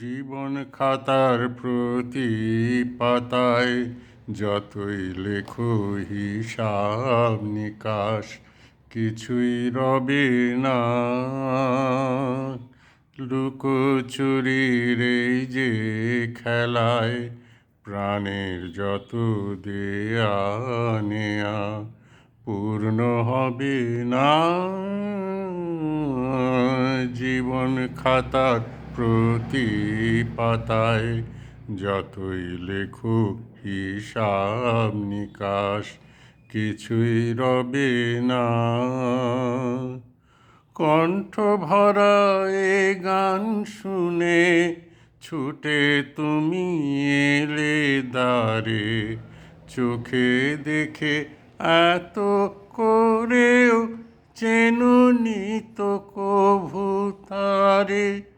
জীবন খাতার প্রতি পাতায় যতই লেখো হিসাব নিকাশ, কিছুই রবে না। লুকোচুরির এই যে খেলায় প্রাণের যত দেয়া নেয়া পূর্ণ হবে না। জীবন খাতার প্রতি পাতায় যতই লেখো হিসাব নিকাশ, কিছুই রবে না। কণ্ঠ ভরা এ গান শুনে ছুটে তুমি এলে দারে চোখে দেখে এত করেও চেনুনি তো কভু তারে।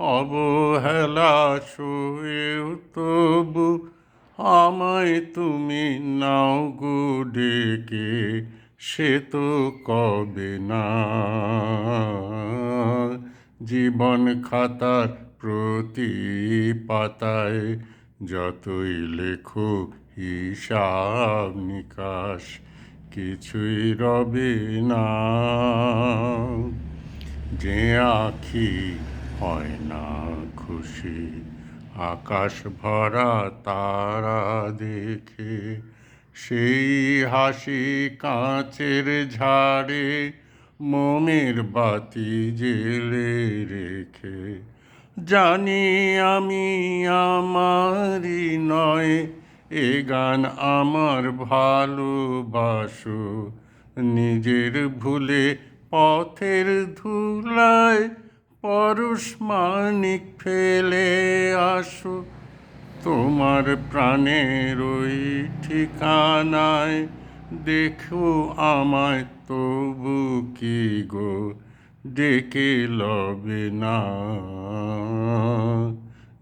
অবহেলা সয়েও তবু আমায় তুমি নাও গো ডেকে, সে তো কবে না। জীবন খাতার প্রতি পাতায় যতই লেখো হিসাব নিকাশ, কিছুই রবে না। যে আখি হয় না খুশি। আকাশ ভরা তারা দেখে, সেই হাসি কাঁচের ঝাড়ে মোমের বাতি জেলে রেখে। জানি আমি আমারই নয়, এ গান আমার ভালোবাসো। নিজের ভুলে পথের ধুলায় পরশ মানিক ফেলে আসো। তোমার প্রাণের ওই ঠিকানায় দেখো আমায়, তবু কি গো ডেকে লবে না?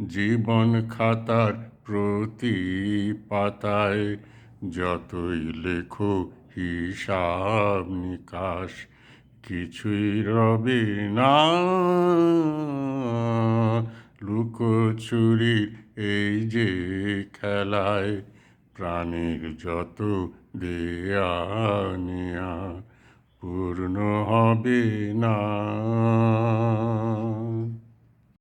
জীবন খাতার প্রতি পাতায় যতই লেখো হিসাব নিকাশ কিছুই রবে না। লুকোচুরির এই যে খেলায় প্রাণীর যত দেয়া পূর্ণ হবে না।